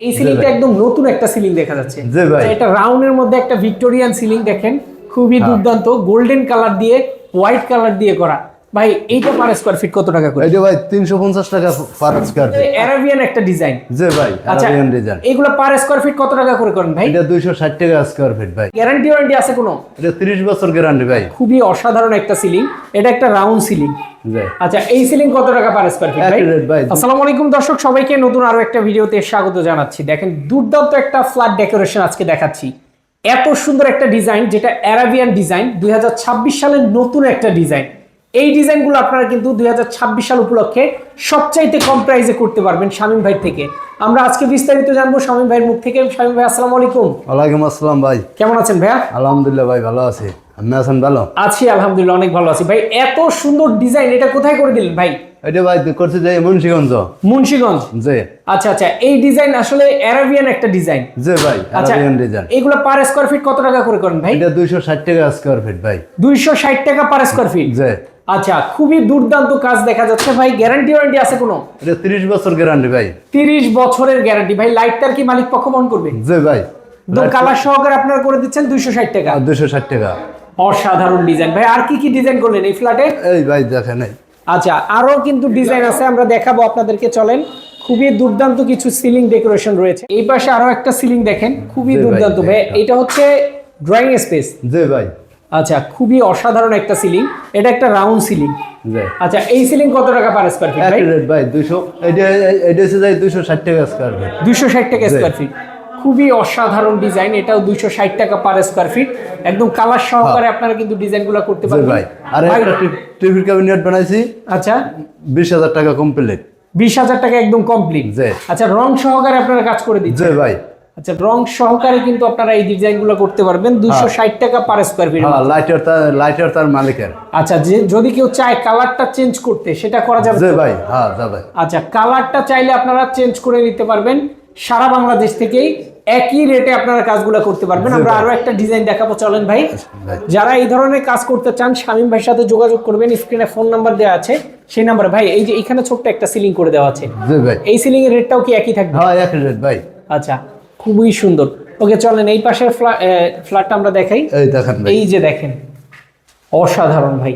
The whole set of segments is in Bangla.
এই সিলিংটা একদম নতুন একটা সিলিং দেখা যাচ্ছে। এটা রাউন্ডের মধ্যে একটা ভিক্টোরিয়ান সিলিং দেখেন খুবই দুর্দান্ত গোল্ডেন কালার দিয়ে হোয়াইট কালার দিয়ে করা। ভাই এইটা পার স্কোয়ার ফিট কত টাকা করে? এটা ভাই তিনশো পঞ্চাশ টাকা পার স্কোয়ার ফিট অ্যারাবিয়ান একটা ডিজাইন জি ভাই আচ্ছা আরাবিয়ান ডিজাইন এগুলো পার স্কোয়ার ফিট কত টাকা করে করেন ভাই? এটা দুইশো ষাট টাকা স্কোয়ার ফিট ভাই। গ্যারান্টি ওয়ারেন্টি আছে কোনো? এটা তিরিশ বছর গ্যারান্টি ভাই। খুবই অসাধারণ একটা সিলিং এটা একটা রাউন্ড সিলিং আচ্ছা এই সিলিং কত টাকা পার স্কোয়ার ফিট ভাই? ভাই। আসসালামু আলাইকুম দর্শক সবাইকে নতুন আরও একটা ভিডিওতে স্বাগত জানাচ্ছি। দেখেন দুর্দান্ত একটা ফ্ল্যাট ডেকোরেশন আজকে দেখাচ্ছি। এত সুন্দর একটা ডিজাইন যেটা অ্যারাবিয়ান ডিজাইন দুই হাজার ছাব্বিশ সালের নতুন একটা ডিজাইন এই ডিজাইনগুলো আপনারা কিন্তু দুই হাজার ছাব্বিশ সাল উপলক্ষে সবচাইতে কম প্রাইসে করতে পারবেন শামীম ভাই থেকে। আমরা আজকে বিস্তারিত জানব শামীম ভাইয়ের মুখ থেকে। শামীম ভাই আসসালামু আলাইকুম। ওয়ালাইকুম আসসালাম ভাই। কেমন আছেন ভাইয়া? আলহামদুলিল্লাহ ভাই ভালো আছি। আপনি আছেন ভালো? আছি আলহামদুলিল্লাহ অনেক ভালো আছি। ভাই এত সুন্দর ডিজাইন এটা কোথায় করে দিলেন ভাই? এটা ভাই করছে যে মুন্সিগঞ্জ। মুন্সিগঞ্জ? জি। আচ্ছা আচ্ছা এই ডিজাইন আসলে অ্যারাবিয়ান একটা ডিজাইন। জি ভাই আচ্ছা আরাবিয়ান ডিজাইন এইগুলো পার স্কোয়ার ফিট কত টাকা করে করেন ভাই? এটা দুইশো ষাট টাকা স্কোয়ার ফিট ভাই। দুইশো ষাট টাকা পার স্কোয়ার ফিট জি। আচ্ছা খুবই দুর্দান্ত কাজ দেখা যাচ্ছে। ভাই গ্যারান্টি ওয়ারেন্টি আছে কোনো? এটা তিরিশ বছর গ্যারান্টি ভাই। তিরিশ বছরের গ্যারান্টি ভাই লাইটটার কি মালিক পক্ষ বহন করবে? জি ভাই। একদম কালার সহকারে আপনারা করে দিচ্ছেন দুইশো ষাট টাকা। দুইশো ষাট টাকা। অসাধারণ ডিজাইন ভাই আর কি কি ডিজাইন করলেন এই ফ্ল্যাটে এই ভাই দেখেন এই। আচ্ছা আরও কিন্তু ডিজাইন আছে আমরা দেখাবো আপনাদেরকে চলেন। খুবই দুর্দান্ত কিছু সিলিং ডেকোরেশন রয়েছে। এই পাশে আরও একটা সিলিং দেখেন খুবই দুর্দান্ত। ভাই এটা হচ্ছে ড্রয়িং স্পেস জি ভাই। আচ্ছা খুবই অসাধারণ একটা সিলিং এটা একটা রাউন্ড সিলিং আচ্ছা এই সিলিং কত টাকা পার স্কোয়ার ফিট ভাই? ভাই দুইশো এটা এটা হচ্ছে দুইশো ষাট টাকা স্কোয়ার ফিট দুইশো ষাট টাকা স্কোয়ার ফিট খুবই অসাধারণ ডিজাইন এটাও দুইশো ষাট টাকা পার স্কোয়ার ফিট একদম কালার সহকারে আপনারা কিন্তু ডিজাইনগুলো করতে পারবেন। ভাই আর একটা টিভির ক্যাবিনেট বানাইছি। আচ্ছা। বিশ হাজার টাকা কমপ্লিট বিশ হাজার টাকা একদম কমপ্লিট। আচ্ছা রং সহকারে আপনারা কাজ করে দিচ্ছেন। জি ভাই। আচ্ছা রং সহকারে কিন্তু আপনারা এই ডিজাইনগুলো করতে পারবেন। দুইশো ষাট টাকা পার স্কোয়ার ফিট হ্যাঁ লাইটার তার লাইটার তার মালিকের। আচ্ছা যে যদি কেউ চায় কালারটা চেঞ্জ করতে সেটা করা যাবে জি ভাই হ্যাঁ যাবে আচ্ছা কালারটা চাইলে আপনারা চেঞ্জ করে নিতে পারবেন। সারা বাংলাদেশ থেকেই একই রেটে আপনারা কাজগুলো করতে পারবেন। আমরা। আরও একটা ডিজাইন দেখাবো চলেন ভাই। ভাই। যারা এই ধরনের কাজ করতে চান শামীম ভাইয়ের সাথে যোগাযোগ করবেন। স্ক্রিনে ফোন নাম্বার দেওয়া আছে। সেই নাম্বারে ভাই এই যে এখানে ছোট্ট একটা সিলিং করে দেওয়া আছে। এই সিলিং এর রেটটাও কি একই থাকবে? হ্যাঁ অ্যাকুরেট ভাই। আচ্ছা খুবই সুন্দর। ওকে চলেন এই পাশের ফ্ল্যাটটা আমরা দেখাই। এই দেখেন এই যে দেখেন অসাধারণ ভাই।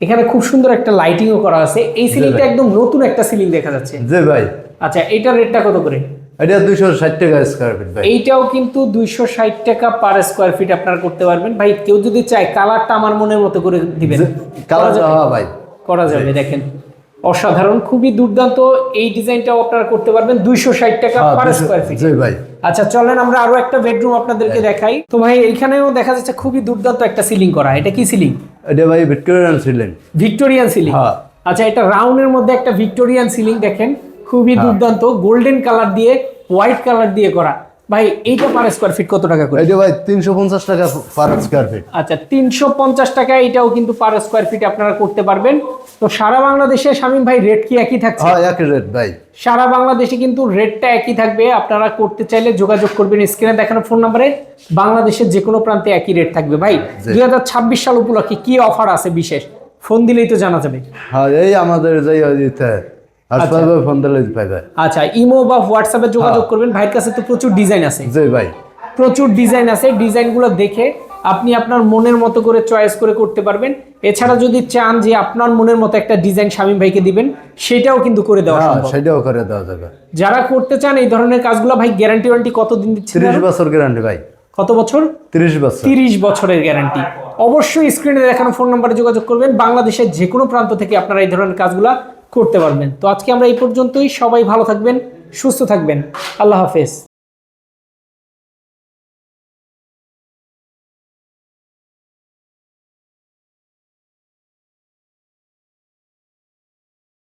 এখানে খুব সুন্দর একটা লাইটিংও করা আছে। এই সিলিংটা একদম নতুন একটা সিলিং দেখা যাচ্ছে। জি ভাই। আচ্ছা এইটার রেটটা কত করে? এটা দুইশো ষাট টাকা স্কোয়ার ফিট ভাই। এইটাও কিন্তু দুইশো ষাট টাকা পার স্কোয়ার ফিট আপনারা করতে পারবেন। ভাই কেউ যদি চায় কালারটা আমার মনের মতো করে দিবেন। কালার হ্যাঁ ভাই। করা যাবে দেখেন। অসাধারণ খুবই দুর্দান্ত। এই ডিজাইনটাও আপনারা করতে পারবেন। দুইশো ষাট টাকা পার 200 স্কোয়ার ফিট জি ভাই। আচ্ছা চলেন আমরা আরও একটা বেডরুম আপনাদেরকে দেখাই। তো ভাই এইখানেও দেখা যাচ্ছে খুবই দুর্দান্ত একটা সিলিং করা। এটা কি সিলিং এটা ভাই ভিক্টোরিয়ান সিলিং ভিক্টোরিয়ান সিলিং হ্যাঁ। আচ্ছা এটা রাউন্ডের মধ্যে একটা ভিক্টোরিয়ান সিলিং দেখেন। খুবই দুর্দান্ত। গোল্ডেন কালার দিয়ে হোয়াইট কালার দিয়ে করা। ভাই এইটা পার স্কোয়ার ফিট কত টাকা করে? এটা ভাই তিনশো পঞ্চাশ টাকা পার স্কোয়ার ফিট আচ্ছা তিনশো পঞ্চাশ টাকা এটাও কিন্তু পার স্কোয়ার ফিট আপনারা করতে পারবেন। তো সারা বাংলাদেশে শামীম ভাই রেট কি একই থাকছে? হ্যাঁ অ্যাকুরেট ভাই। সারা বাংলাদেশে কিন্তু রেটটা একই থাকবে। আপনারা করতে চাইলে যোগাযোগ করবেন স্ক্রিনে দেখানো ফোন নাম্বারে বাংলাদেশের যে কোনো প্রান্তে একই রেট থাকবে। ভাই দুই হাজার ছাব্বিশ সাল উপলক্ষে কি অফার আছে বিশেষ? ফোন দিলেই তো জানা যাবে। হ্যাঁ এই আমাদের যাই দিতে পাইবে আচ্ছা। ইমো বা হোয়াটসঅ্যাপে যোগাযোগ করবেন। ভাইয়ের কাছে তো প্রচুর ডিজাইন আছে। জি ভাই। প্রচুর ডিজাইন আছে। ডিজাইনগুলো দেখে আপনি আপনার মনের মতো করে চয়েস করে করতে পারবেন। এছাড়া যদি চান যে আপনার মনের মতো একটা ডিজাইন শামীম ভাইকে দিবেন সেটাও কিন্তু করে দেওয়া হ্যাঁ সম্ভব। সেটাও করে দেওয়া যাবে। যারা করতে চান এই ধরনের কাজগুলো ভাই গ্যারান্টি ওয়ারেন্টি কতদিন দিচ্ছেন তিরিশ বছর গ্যারান্টি ভাই। কত বছর? তিরিশ বছর। তিরিশ বছরের গ্যারান্টি অবশ্যই স্ক্রিনে দেখানো ফোন নাম্বারে যোগাযোগ করবেন। বাংলাদেশের যে কোনো প্রান্ত থেকে আপনারা এই ধরনের কাজগুলো করতে পারবেন। তো আজকে আমরা এই পর্যন্তই। সবাই ভালো থাকবেন সুস্থ থাকবেন। আল্লাহ হাফেজ।